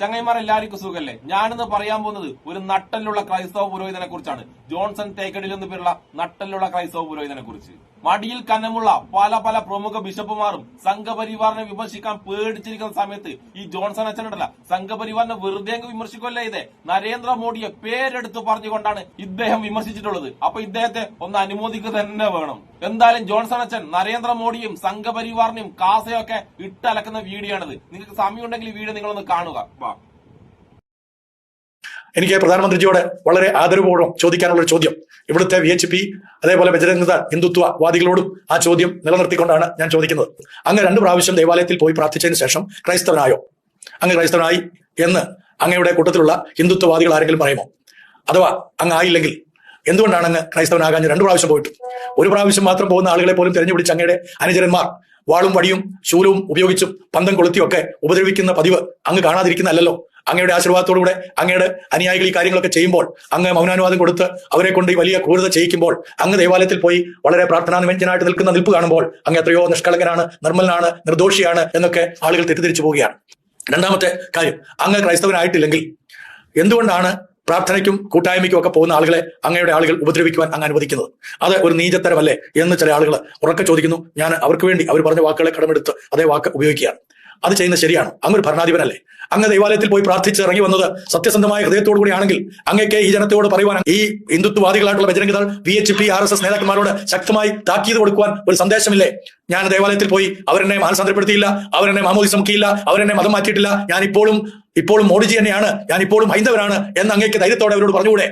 ചങ്ങൈമാർ എല്ലാവർക്കും സുഖല്ലേ? ഞാനിന്ന് പറയാൻ പോകുന്നത് ഒരു നട്ടലിലുള്ള ക്രൈസ്തവ പുരോഹിതനെ കുറിച്ചാണ്. ജോൺസൺ തേക്കടിൽ എന്ന് പേരുള്ള നട്ടലിലുള്ള ക്രൈസ്തവ പുരോഹിതനെ കുറിച്ച്. മടിയിൽ കനമുള്ള പല പല പ്രമുഖ ബിഷപ്പുമാരും സംഘപരിവാറിനെ വിമർശിക്കാൻ പേടിച്ചിരിക്കുന്ന സമയത്ത് ഈ ജോൺസൺ അച്ഛനുണ്ടല്ല സംഘപരിവാറിനെ വെറുതെ അങ്ങ് വിമർശിക്കുമല്ലേ ഇതേ നരേന്ദ്രമോദിയെ പേരെടുത്ത് പറഞ്ഞുകൊണ്ടാണ് ഇദ്ദേഹം വിമർശിച്ചിട്ടുള്ളത്. അപ്പൊ ഇദ്ദേഹത്തെ ഒന്ന് അനുമോദിക്കുക തന്നെ വേണം. എന്തായാലും ജോൺസൺ അച്ഛൻ നരേന്ദ്രമോദിയും സംഘപരിവാറിനെയും കാസയൊക്കെ ഇട്ടലക്കുന്ന വീഡിയോ ആണിത്. നിങ്ങൾക്ക് സമയമുണ്ടെങ്കിൽ ഈ വീഡിയോ നിങ്ങളൊന്ന് കാണുക. എനിക്ക് പ്രധാനമന്ത്രിജിയോട് വളരെ ആദരവോടും ചോദിക്കാനുള്ള ചോദ്യം. ഇവിടുത്തെ വി എച്ച് പി അതേപോലെ ബജരംഗത ഹിന്ദുത്വവാദികളോടും ആ ചോദ്യം നിലനിർത്തിക്കൊണ്ടാണ് ഞാൻ ചോദിക്കുന്നത്. അങ്ങ് രണ്ട് പ്രാവശ്യം ദേവാലയത്തിൽ പോയി പ്രാർത്ഥിച്ചതിന് ശേഷം ക്രൈസ്തവനായോ? അങ്ങ് ക്രൈസ്തവനായി എന്ന് അങ്ങയുടെ കൂട്ടത്തിലുള്ള ഹിന്ദുത്വവാദികൾ ആരെങ്കിലും പറയുമോ? അഥവാ അങ്ങ് ആയില്ലെങ്കിൽ എന്തുകൊണ്ടാണ് അങ്ങ് ക്രൈസ്തവനാകാൻ രണ്ട് പ്രാവശ്യം പോയിട്ട്? ഒരു പ്രാവശ്യം മാത്രം പോകുന്ന ആളുകളെ പോലും തെരഞ്ഞുപിടിച്ച് അങ്ങയുടെ അനുചരന്മാർ വാളും വടിയും ശൂലവും ഉപയോഗിച്ചും പന്തം കൊളുത്തിയൊക്കെ ഉപദ്രവിക്കുന്ന പതിവ് അങ്ങ് കാണാതിരിക്കുന്നതല്ലോ അങ്ങയുടെ ആശീർവാദത്തോടുകൂടെ അങ്ങയുടെ അനുയായികൾ ഈ കാര്യങ്ങളൊക്കെ ചെയ്യുമ്പോൾ അങ്ങ് മൗനാനുവാദം കൊടുത്ത് അവരെ കൊണ്ട് ഈ വലിയ ക്രൂരത ചെയ്യിക്കുമ്പോൾ അങ്ങ് ദേവാലയത്തിൽ പോയി വളരെ പ്രാർത്ഥനാ നിമഞ്ജനായിട്ട് നിൽക്കുന്ന നിൽപ്പ് കാണുമ്പോൾ അങ്ങ് എത്രയോ നിഷ്കളങ്കനാണ് നിർമ്മലനാണ് നിർദോഷിയാണ് എന്നൊക്കെ ആളുകൾ തെറ്റിദ്ധരിച്ചു പോവുകയാണ്. രണ്ടാമത്തെ കാര്യം അങ്ങ് ക്രൈസ്തവനായിട്ടില്ലെങ്കിൽ എന്തുകൊണ്ടാണ് പ്രാർത്ഥനയ്ക്കും കൂട്ടായ്മയ്ക്കും ഒക്കെ പോകുന്ന ആളുകളെ അങ്ങയുടെ ആളുകൾ ഉപദ്രവിക്കുവാൻ അങ്ങ് അനുവദിക്കുന്നത്? അത് ഒരു നീചത്തരമല്ലേ എന്ന് ചില ആളുകൾ ഉറക്കെ ചോദിക്കുന്നു. ഞാൻ അവർക്ക് വേണ്ടി അവർ പറഞ്ഞ വാക്കുകളെ കടമെടുത്ത് അതേ വാക്ക് ഉപയോഗിക്കുകയാണ്. അത് ചെയ്യുന്നത് ശരിയാണ്. അങ്ങ് ഒരു ഭരണാധിപനല്ലേ? അങ്ങ് ദൈവാലയത്തിൽ പോയി പ്രാർത്ഥിച്ച് ഇറങ്ങി വന്നത് സത്യസന്ധമായ ഹൃദയത്തോടു കൂടിയാണെങ്കിൽ അങ്ങേക്ക് ഈ ജനത്തോട് പറയുവാൻ ഈ ഹിന്ദുത്വവാദികളായിട്ടുള്ള Bajrang Dal V H P R S S നേതാക്കന്മാരോട് ശക്തമായി താക്കീത് കൊടുക്കുവാൻ ഒരു സന്ദേശമില്ലേ? ഞാൻ ദേവാലയത്തിൽ പോയി അവരെന്നെ മാനസാന്തരപ്പെടുത്തിയില്ല അവരെന്നെ മാമോദി സമുക്കിയില്ല അവരെന്നെ മതം മാറ്റിയിട്ടില്ല ഞാൻ ഇപ്പോഴും ഇപ്പോഴും മോഡിജി തന്നെയാണ് ഞാൻ ഇപ്പോഴും ഹൈന്ദവരാണ് എന്ന് അങ്ങേക്ക് ധൈര്യത്തോടെ അവരോട് പറഞ്ഞുകൂടെ?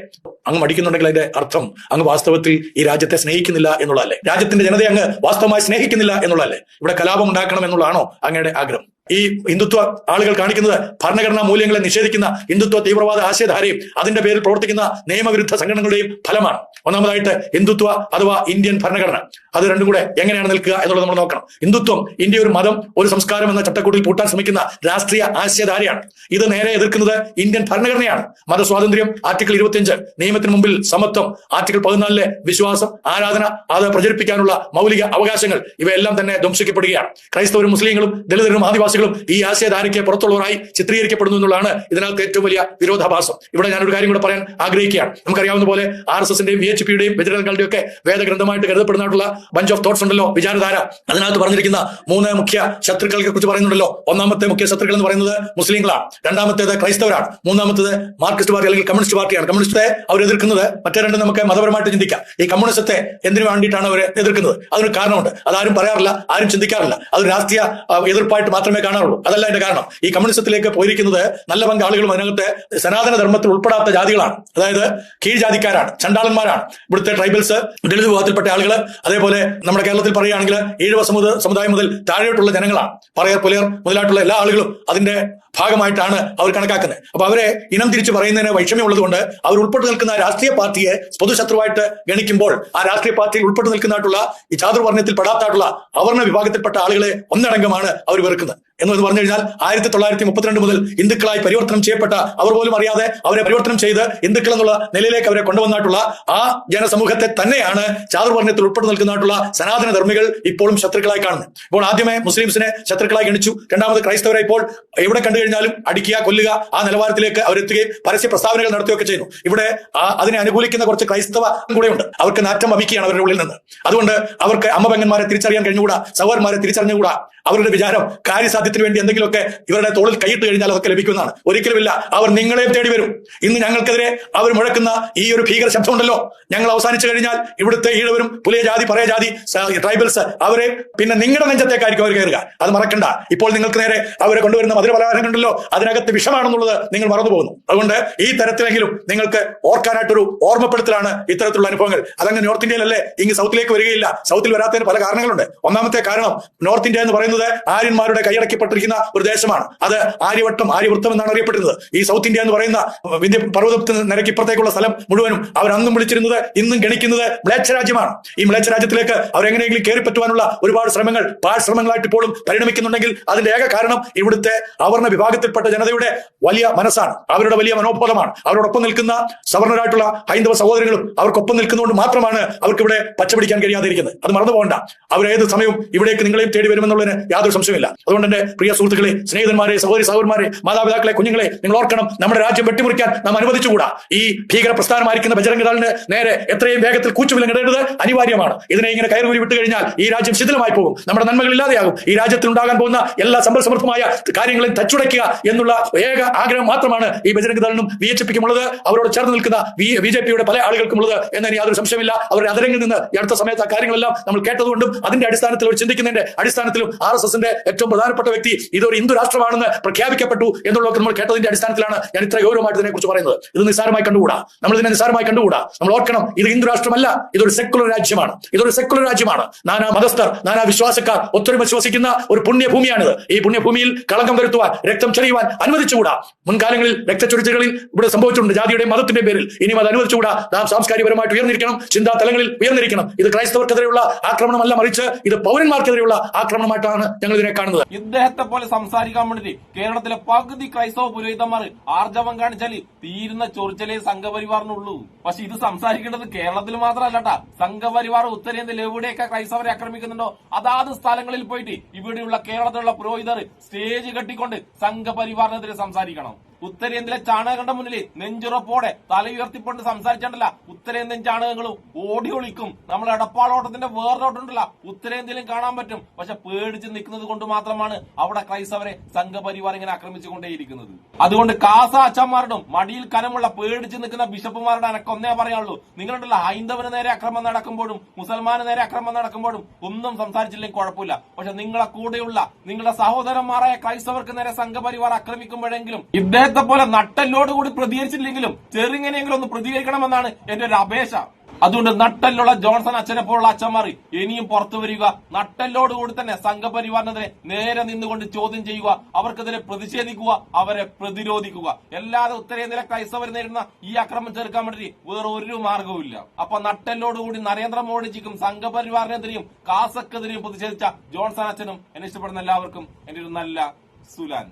അങ്ങ് മടിക്കുന്നുണ്ടെങ്കിൽ അതിന്റെ അർത്ഥം അങ്ങ് വാസ്തവത്തിൽ ഈ രാജ്യത്തെ സ്നേഹിക്കുന്നില്ല എന്നുള്ളതല്ലേ? രാജ്യത്തിന്റെ ജനതയെ അങ്ങ് വാസ്തവമായി സ്നേഹിക്കുന്നില്ല എന്നുള്ളതല്ലേ? ഇവിടെ കലാപം ഉണ്ടാക്കണം എന്നുള്ളതാണോ അങ്ങയുടെ ആഗ്രഹം? ഈ ഹിന്ദുത്വ ആളുകൾ കാണിക്കുന്നത് ഭരണഘടനാ മൂല്യങ്ങളെ നിഷേധിക്കുന്ന ഹിന്ദുത്വ തീവ്രവാദ ആശയധാരയും അതിന്റെ പേരിൽ പ്രവർത്തിക്കുന്ന നിയമവിരുദ്ധ സംഘടനകളുടെയും ഫലമാണ്. ഒന്നാമതായിട്ട് ഹിന്ദുത്വ അഥവാ ഇന്ത്യൻ ഭരണഘടന. അത് രണ്ടും കൂടെ എങ്ങനെയാണ് നിൽക്കുക എന്നുള്ളത് നമ്മൾ നോക്കണം. ഹിന്ദുത്വം ഇന്ത്യ ഒരു മതം ഒരു സംസ്കാരം എന്ന ചട്ടക്കൂട്ടിൽ പൂട്ടാൻ ശ്രമിക്കുന്ന രാഷ്ട്രീയ ആശയധാരയാണ്. ഇത് നേരെ എതിർക്കുന്നത് ഇന്ത്യൻ ഭരണഘടനയാണ്. മതസ്വാതന്ത്ര്യം ആർട്ടിക്കിൾ ഇരുപത്തിയഞ്ച് നിയമത്തിന് മുമ്പിൽ സമത്വം ആർട്ടിക്കിൾ പതിനാലിലെ വിശ്വാസം ആരാധന അത് പ്രചരിപ്പിക്കാനുള്ള മൗലിക അവകാശങ്ങൾ ഇവയെല്ലാം തന്നെ ധ്വംസിക്കപ്പെടുകയാണ്. ക്രൈസ്തവരും മുസ്ലിങ്ങളും ദളിതരും ആദിവാസികളും ഈ ആശയധാരയ്ക്ക് പുറത്തുള്ളവരായി ചിത്രീകരിക്കപ്പെടുന്നു എന്നുള്ളതാണ് ഇതിനകത്ത് ഏറ്റവും വലിയ വിരോധാഭാസം. ഇവിടെ ഞാനൊരു കാര്യം കൂടെ പറയാൻ ആഗ്രഹിക്കുകയാണ്. നമുക്കറിയാവുന്ന പോലെ ആർ എസ് എസിന്റെയും വി എച്ച് പിയുടെയും ബജരംഗങ്ങളുടെയും ഒക്കെ വേദഗ്രന്ഥമായിട്ട് കരുതപ്പെടുന്നതായിട്ടുള്ള ബഞ്ച് ഓഫ് തോട്ട്സ് ഉണ്ടല്ലോ വിചാരധാര. അതിനകത്ത് പറഞ്ഞിരിക്കുന്ന മൂന്ന് മുഖ്യ ശത്രുക്കളെ കുറിച്ച് പറയുന്നുണ്ടല്ലോ. ഒന്നാമത്തെ മുഖ്യ ശത്രുക്കൾ എന്ന് പറയുന്നത് മുസ്ലിങ്ങളാണ്. രണ്ടാമത്തേത് ക്രൈസ്തവരാണ്. മൂന്നാമത്തേത് മാർക്സിസ്റ്റ് പാർട്ടി അല്ലെങ്കിൽ കമ്മ്യൂണിസ്റ്റ് പാർട്ടിയാണ്. കമ്മ്യൂണിസ്റ്റെ അവർ എതിർക്കുന്നത് മറ്റേ രണ്ട് നമുക്ക് മതപരമായിട്ട് ചിന്തിക്കാം. ഈ കമ്മ്യൂണിസത്തെ എന്തിനു വേണ്ടിയിട്ടാണ് അവർ എതിർക്കുന്നത്? അതിനൊരു കാരണമുണ്ട്. അതാരും പറയാറില്ല ആരും ചിന്തിക്കാറില്ല. അത് രാഷ്ട്രീയ എതിർപ്പായിട്ട് മാത്രമേ കാണാറുള്ളൂ. അതല്ല അതിന്റെ കാരണം. ഈ കമ്മ്യൂണിസത്തിലേക്ക് പോയിരിക്കുന്നത് നല്ല പങ്ക് ആളുകളും അതിനകത്ത് സനാതന ധർമ്മത്തിൽ ഉൾപ്പെടാത്ത ജാതികളാണ്. അതായത് കീഴ്ജാതിക്കാരാണ് ചണ്ടാളന്മാരാണ് ഇവിടുത്തെ ട്രൈബൽസ് ദളിത് വിഭാഗത്തിൽപ്പെട്ട ആളുകൾ അതേപോലെ നമ്മുടെ കേരളത്തിൽ പറയുകയാണെങ്കിൽ ഈഴവ സമുദ സമുദായം മുതൽ താഴെയോട്ടുള്ള ജനങ്ങളാണ്. പറയർ പുലയർ മുതലായിട്ടുള്ള എല്ലാ ആളുകളും അതിന്റെ ഭാഗമായിട്ടാണ് അവർ കണക്കാക്കുന്നത്. അപ്പൊ അവരെ ഇനം തിരിച്ചു പറയുന്നതിന് വൈഷമ്യമുള്ളത് കൊണ്ട് അവർ ഉൾപ്പെട്ട് നിൽക്കുന്ന രാഷ്ട്രീയ പാർട്ടിയെ പൊതുശത്രുവായിട്ട് ഗണിക്കുമ്പോൾ ആ രാഷ്ട്രീയ പാർട്ടിയിൽ ഉൾപ്പെട്ട് നിൽക്കുന്നതായിട്ടുള്ള ഈ ചാതുർവർണയത്തിൽ പെടാത്തായിട്ടുള്ള അവർണ വിഭാഗത്തിൽപ്പെട്ട ആളുകളെ ഒന്നടങ്കമാണ് അവർ വെറുക്കുന്നത്. എന്ന് പറഞ്ഞു കഴിഞ്ഞാൽ ആയിരത്തി തൊള്ളായിരത്തി മുപ്പത്തിരണ്ട് മുതൽ ഹിന്ദുക്കളായി പരിവർത്തനം ചെയ്യപ്പെട്ട അവർ പോലും അറിയാതെ അവരെ പരിവർത്തനം ചെയ്ത് ഹിന്ദുക്കൾ എന്നുള്ള നിലയിലേക്ക് അവരെ കൊണ്ടുവന്നിട്ടുള്ള ആ ജനസമൂഹത്തെ തന്നെയാണ് ചാതുർവർണയത്തിൽ ഉൾപ്പെട്ട് നിൽക്കുന്നതായിട്ടുള്ള സനാതന ധർമ്മികൾ ഇപ്പോഴും ശത്രുക്കളായി കാണുന്നത്. ഇപ്പോൾ ആദ്യമേ മുസ്ലിംസിനെ ശത്രുക്കളായി ഗണിച്ചു. രണ്ടാമത് ക്രൈസ്തവരെ ഇപ്പോൾ എവിടെ കണ്ടു കഴിഞ്ഞാലും അടിക്കുക കൊല്ലുക ആ നിലവാരത്തിലേക്ക് അവരെത്തുകയും പരസ്യ പ്രസ്താവനകൾ നടത്തുകയൊക്കെ ചെയ്യുന്നു. ഇവിടെ അതിനെ അനുകൂലിക്കുന്ന കുറച്ച് ക്രൈസ്തവ കൂടെയുണ്ട് അവർക്ക് നാറ്റം വമിക്കുകയാണ് അവരുടെ ഉള്ളിൽ നിന്ന്. അതുകൊണ്ട് അവർക്ക് അമ്മപെങ്ങന്മാരെ തിരിച്ചറിയാൻ കഴിഞ്ഞുകൂടാ? സഹോദരന്മാരെ തിരിച്ചറിഞ്ഞുകൂടാ? അവരുടെ വിചാരം കാര്യസാധ്യത്തിന് വേണ്ടി എന്തെങ്കിലുമൊക്കെ ഇവരുടെ തോളിൽ കൈയിട്ട് കഴിഞ്ഞാൽ അതൊക്കെ ലഭിക്കുന്നതാണ്. ഒരിക്കലുമില്ല. അവർ നിങ്ങളെയും തേടി വരും. ഇന്ന് ഞങ്ങൾക്കെതിരെ അവർ മുഴക്കുന്ന ഈ ഒരു ഭീകര ശബ്ദമുണ്ടല്ലോ. ഞങ്ങൾ അവസാനിച്ചു കഴിഞ്ഞാൽ ഇവിടുത്തെ ഈഴവരും പുലിയ ജാതി പറയ ജാതി ട്രൈബൽസ് അവരെ പിന്നെ നിങ്ങളുടെ നെഞ്ചത്തേക്കായിരിക്കും അവർ കയറുക. അത് മറക്കണ്ട. ഇപ്പോൾ നിങ്ങൾക്ക് നേരെ അവരെ കൊണ്ടുവരുന്ന മധുര പലഹാരങ്ങളുണ്ടല്ലോ അതിനകത്ത് വിഷമാണെന്നുള്ളത് നിങ്ങൾ മറന്നു പോകുന്നു അതുകൊണ്ട് ഈ തരത്തിലെങ്കിലും നിങ്ങൾക്ക് ഓർക്കാനായിട്ടൊരു ഓർമ്മപ്പെടുത്തലാണ് ഇത്തരത്തിലുള്ള അനുഭവങ്ങൾ. അതങ്ങ് നോർത്ത് ഇന്ത്യയിലല്ലേ? ഇങ്ങ് സൗത്തിലേക്ക് വരികയില്ല. സൗത്തിൽ വരാത്തതിന് പല കാരണങ്ങളുണ്ട്. ഒന്നാമത്തെ കാരണം നോർത്ത് ഇന്ത്യ എന്ന് പറയുന്നത് ആര്യന്മാരുടെ കൈയടക്കപ്പെട്ടിരിക്കുന്ന ഒരു ദേശമാണ്. അത് ആര്യവട്ടം ആര്യവൃത്തം എന്നാണ് അറിയപ്പെടുന്നത്. ഈ സൗത്ത് ഇന്ത്യ എന്ന് പറയുന്ന വിന്ധ്യ പർവതത്തിന് നിരക്കിപ്പുറത്തേക്കുള്ള സ്ഥലം മുഴുവനും അവർ അന്നും വിളിച്ചിരുന്നത് ഇന്നും ഗണിക്കുന്നത് മ്ലേച്ഛ രാജ്യമാണ്. ഈ മ്ലേച്ഛ രാജ്യത്തിലേക്ക് അവരെങ്ങനെയെങ്കിലും കയറി പറ്റുവാനുള്ള ഒരുപാട് ശ്രമങ്ങൾ പാഴ്ശ്രമങ്ങളായിട്ട് ഇപ്പോഴും പരിണമിക്കുന്നുണ്ടെങ്കിൽ അതിന്റെ ഏക കാരണം ഇവിടുത്തെ അവർണ വിഭാഗത്തിൽപ്പെട്ട ജനതയുടെ വലിയ മനസ്സാണ്. അവരുടെ വലിയ മനോബോധമാണ്. അവരോടൊപ്പം നിൽക്കുന്ന സവർണരായിട്ടുള്ള ഹൈന്ദവ സഹോദരങ്ങളും അവർക്കൊപ്പം നിൽക്കുന്നതുകൊണ്ട് മാത്രമാണ് അവർക്ക് ഇവിടെ പച്ചപിടിക്കാൻ കഴിയാതിരിക്കുന്നത്. അത് മറന്നു പോകണ്ട അവർ ഏത് സമയവും ഇവിടേക്ക് നിങ്ങളെയും തേടി വരുമെന്നുള്ളതിന് യാതൊരു സംശയമില്ല അതുകൊണ്ട് എന്റെ പ്രിയ സുഹൃത്തുക്കളെ സ്നേഹിതന്മാരെ സഹോദരി സഹോദരന്മാരെ മാതാപിതാക്കളെ കുഞ്ഞുങ്ങളെ നിങ്ങൾ ഓർക്കണം നമ്മുടെ രാജ്യം വെട്ടിമുറിക്കാൻ നാം അനുവദിച്ചുകൂടാ. ഈ ഭീകര പ്രസ്ഥാനമായിരിക്കുന്ന ബജരംഗദാളിന് നേരെ എത്രയും വേഗത്തിൽ കൂച്ചുവിലങ്ങിടേണ്ടത് അനിവാര്യമാണ്. ഇതിനെ ഇങ്ങനെ കയറി വിട്ടു കഴിഞ്ഞാൽ ഈ രാജ്യം ശിഥിലമായി പോകും. നമ്മുടെ നന്മകൾ ഇല്ലാതെയാകും. ഈ രാജ്യത്തിൽ ഉണ്ടാകാൻ പോകുന്ന എല്ലാ സമ്പൽ സമൃദ്ധമായ കാര്യങ്ങളും തച്ചുടയ്ക്കുക എന്നുള്ള ഏക ആഗ്രഹം മാത്രമാണ് ഈ ബജരംഗദളിനും വി എച്ച് പിക്കും ഉള്ളത് അവരോട് ചേർന്ന് നിൽക്കുന്ന ബി ജെ പിയുടെ പല ആളുകൾക്കും ഉള്ളത് എന്നതിന് യാതൊരു സംശയമില്ല അവരുടെ അതിരങ്ങിൽ നിന്ന് അടുത്ത സമയത്ത് ആ കാര്യങ്ങളെല്ലാം നമ്മൾ കേട്ടതുകൊണ്ടും അതിന്റെ അടിസ്ഥാനത്തിൽ അവർ ചിന്തിക്കുന്നതിന്റെ അടിസ്ഥാനത്തിലും ആർ എസ് എസിന്റെ ഏറ്റവും പ്രധാനപ്പെട്ട വ്യക്തി ഇതൊരു ഹിന്ദു രാഷ്ട്രമാണെന്ന് പ്രഖ്യാപിക്കപ്പെട്ടു എന്നുള്ളതൊക്കെ നമ്മൾ കേട്ടതിന്റെ അടിസ്ഥാനത്തിലാണ് ഞാൻ ഇത്ര ഗൗരവമായിട്ട് ഇതിനെ കുറിച്ച് പറയുന്നത്. ഇത് നിസ്സാരമായി കണ്ടുകൂടാ? നമ്മൾ ഇതിനെ നിസ്സാരമായി കണ്ടുകൂടാ? നമ്മൾ ഓർക്കണം ഇത് ഹിന്ദു രാഷ്ട്രമല്ല ഇതൊരു സെക്കുലർ രാജ്യമാണ്. ഇതൊരു സെക്കുലർ രാജ്യമാണ്. നാനാ മതസ്ഥർ നാനാ വിശ്വാസക്കാർ ഒത്തൊരുമ വിശ്വസിക്കുന്ന ഒരു പുണ്യഭൂമിയാണിത്. ഈ പുണ്യഭൂമിയിൽ കളങ്കം വരുത്തുവാൻ രക്തം ചെറിയുവാൻ അനുവദിച്ചുകൂടാ? മുൻകാലങ്ങളിൽ രക്തച്ചൊരിച്ചിലുകളിൽ ഇവിടെ സംഭവിച്ചിട്ടുണ്ട്. ജാതിയുടെ മതത്തിന്റെ പേരിൽ ഇനിയും അത് അനുവദിച്ചുകൂടാ? നാം സാംസ്കാരികപരമായിട്ട് ഉയർന്നിരിക്കണം ചിന്താ തലങ്ങളിൽ ഉയർന്നിരിക്കണം. ഇത് ക്രൈസ്തവർക്കെതിരെയുള്ള ആക്രമണമല്ല മറിച്ച് ഇത് പൗരന്മാർക്കെതിരെയുള്ള ആക്രമണമായിട്ടാണ് ഞങ്ങൾ ഇതിനെ കാണുന്നത്. ഇദ്ദേഹത്തെ പോലെ സംസാരിക്കാൻ വേണ്ടി കേരളത്തിലെ പകുതി ക്രൈസ്തവ പുരോഹിതന്മാർ ആർജവം കാണിച്ചാൽ തീരുന്ന ചൊറിച്ചലേ സംഘപരിവാറിനുള്ളൂ. പക്ഷെ ഇത് സംസാരിക്കേണ്ടത് കേരളത്തിൽ മാത്രമല്ലട്ടാ. സംഘപരിവാർ ഉത്തരേന്ത്യയിൽ എവിടെയൊക്കെ ക്രൈസ്തവരെ ആക്രമിക്കുന്നുണ്ടോ അതാത് സ്ഥലങ്ങളിൽ പോയിട്ട് ഇവിടെയുള്ള കേരളത്തിലുള്ള പുരോഹിതർ സ്റ്റേജ് കെട്ടിക്കൊണ്ട് സംഘപരിവാറിനെതിരെ സംസാരിക്കണം. ഉത്തരേന്ത്യയിലെ ചാണകങ്ങളുടെ മുന്നിൽ നെഞ്ചുറപ്പോടെ തലയുയർത്തിക്കൊണ്ട് സംസാരിച്ചിട്ടല്ല ഉത്തരേന്ത്യൻ ചാണകങ്ങളും ഓടി ഒളിക്കും. നമ്മൾ എടപ്പാളോട്ടത്തിന്റെ വേറൊട്ടുണ്ടല്ല ഉത്തരേന്ത്യയിലും കാണാൻ പറ്റും. പക്ഷെ പേടിച്ച് നിൽക്കുന്നത് കൊണ്ട് മാത്രമാണ് അവിടെ ക്രൈസ്തവരെ സംഘപരിവാർ ഇങ്ങനെ ആക്രമിച്ചുകൊണ്ടേയിരിക്കുന്നത്. അതുകൊണ്ട് കാസ അച്ഛന്മാരുടെ മടിയിൽ കനമുള്ള പേടിച്ച് നിൽക്കുന്ന ബിഷപ്പുമാരുടെ എനക്ക് ഒന്നേ പറയാനുള്ളൂ. നിങ്ങളുണ്ടല്ലോ ഹൈന്ദവന് നേരെ അക്രമം നടക്കുമ്പോഴും മുസൽമാന് നേരെ അക്രമം നടക്കുമ്പോഴും ഒന്നും സംസാരിച്ചില്ലെങ്കിൽ കുഴപ്പമില്ല. പക്ഷെ നിങ്ങളെ കൂടെയുള്ള നിങ്ങളുടെ സഹോദരന്മാരായ ക്രൈസ്തവർക്ക് നേരെ സംഘപരിവാർ ആക്രമിക്കുമ്പോഴെങ്കിലും ഇദ്ദേഹത്തെ പോലെ നട്ടല്ലോടുകൂടി പ്രതികരിച്ചില്ലെങ്കിലും ചെറുങ്ങനെയെങ്കിലും ഒന്ന് പ്രതികരിക്കണമെന്നാണ് എന്റെ ഒരു അപേക്ഷ. അതുകൊണ്ട് നട്ടല്ലുള്ള ജോൺസൺ അച്ഛനെ പോലുള്ള അച്ഛന്മാർ ഇനിയും പുറത്തു വരിക. നട്ടല്ലോടുകൂടി തന്നെ സംഘപരിവാറിനെതിരെ നേരെ നിന്നുകൊണ്ട് ചോദ്യം ചെയ്യുക. അവർക്കെതിരെ പ്രതിഷേധിക്കുക. അവരെ പ്രതിരോധിക്കുക. അല്ലാതെ ഉത്തരേന്ത്യയിലെ ക്രൈസ്തവർ നേരിടുന്ന ഈ അക്രമം ചെറുക്കാൻ വേണ്ടി വേറെ ഒരു മാർഗവുമില്ല അപ്പൊ നട്ടല്ലോടുകൂടി നരേന്ദ്രമോദിജിക്കും സംഘപരിവാറിനെതിരെയും കാസക്കെതിരെയും പ്രതിഷേധിച്ച ജോൺസൺ അച്ഛനും എന്നെ ഇഷ്ടപ്പെടുന്ന എല്ലാവർക്കും എന്റെ ഒരു നല്ല സുലാൻ.